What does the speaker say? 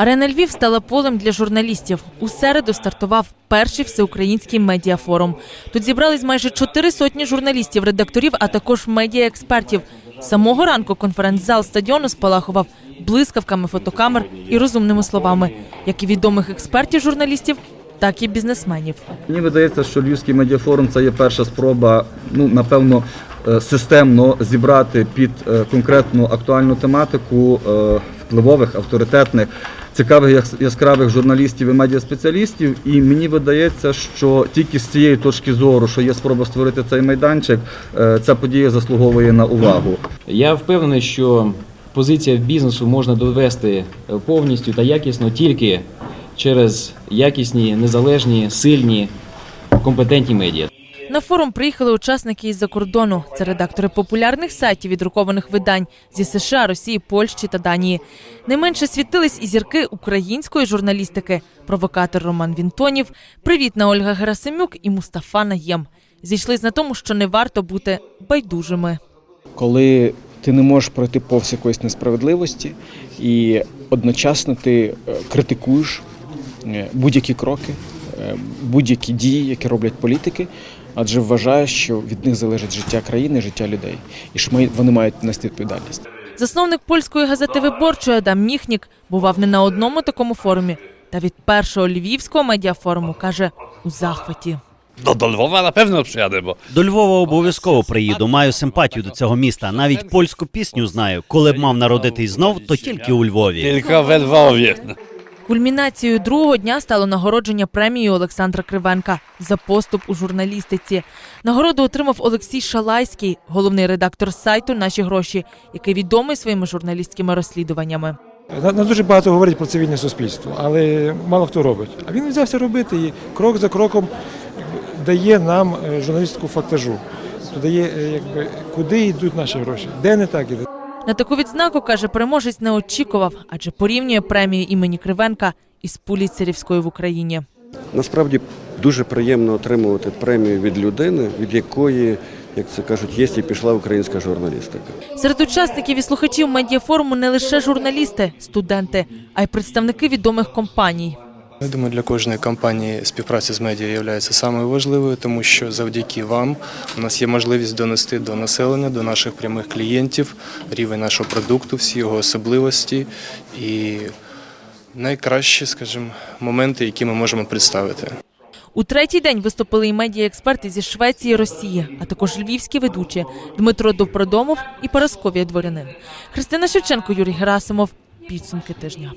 Арена Львів стала полем для журналістів. У середу стартував перший всеукраїнський медіафорум. Тут зібрались майже чотири сотні журналістів, редакторів, а також медіаекспертів. Самого ранку конференц-зал стадіону спалахував блискавками фотокамер і розумними словами, як і відомих експертів журналістів, так і бізнесменів. Мені видається, що Львівський медіафорум це є перша спроба, ну напевно, системно зібрати під е, конкретну актуальну тематику е, впливових, авторитетних, цікавих яскравих журналістів і медіаспеціалістів. І мені видається, що тільки з цієї точки зору, що є спроба створити цей майданчик, е, ця подія заслуговує на увагу. Я впевнений, що позиція бізнесу можна довести е, повністю та якісно тільки через якісні, незалежні, сильні, компетентні медіа. На форум приїхали учасники із-за кордону. Це редактори популярних сайтів і друкованих видань зі США, Росії, Польщі та Данії. Не менше світились і зірки української журналістики, провокатор Роман Вінтонів, привітна Ольга Герасимюк і Мустафа Наєм. Зійшлись на тому, що не варто бути байдужими. коли ти не можеш пройти повз якоїсь несправедливості, і одночасно ти е, критикуєш е, будь-які кроки, будь-які дії, які роблять політики, адже вважаєш, що від них залежить життя країни, життя людей, і що вони мають нести відповідальність. Засновник польської газети Виборчої Адам Міхнік бував не на одному такому форумі. Та від першого львівського медіафоруму каже у захваті. Do Lwowa na pewno przyjadę, До Львова обов'язково приїду. Маю симпатію до цього міста. Навіть польську пісню знаю. Коли б мав народитись знов, то тільки у Львові. tylko we Lwowie. Кульмінацією другого дня стало нагородження премією Олександра Кривенка за поступ у журналістиці. Нагороду отримав Олексій Шалайський, головний редактор сайту Наші гроші, який відомий своїми журналістськими розслідуваннями. На- Нас дуже багато говорять про цивільне суспільство, але мало хто робить. А він взявся робити і крок за кроком дає нам е, журналістику фактажу. Дає, е, якби, куди йдуть наші гроші, де не так іде. На таку відзнаку каже, переможець не очікував, адже порівнює премію імені Кривенка із Пуліцерівською в Україні. Насправді дуже приємно отримувати премію від людини, від якої, як це кажуть, є і пішла українська журналістика. Серед учасників і слухачів медіафоруму не лише журналісти, студенти, а й представники відомих компаній. Я думаю, для кожної компанії співпраця з медіа є самою важливою, тому що завдяки вам у нас є можливість донести до населення, до наших прямих клієнтів рівень нашого продукту, всі його особливості і найкращі, скажімо, моменти, які ми можемо представити. У третій день виступили і медіаексперти зі Швеції, Росії, а також львівські ведучі Дмитро Довпродомов і Парасковія Дворянин. Христина Шевченко, Юрій Герасимов. Підсумки тижня.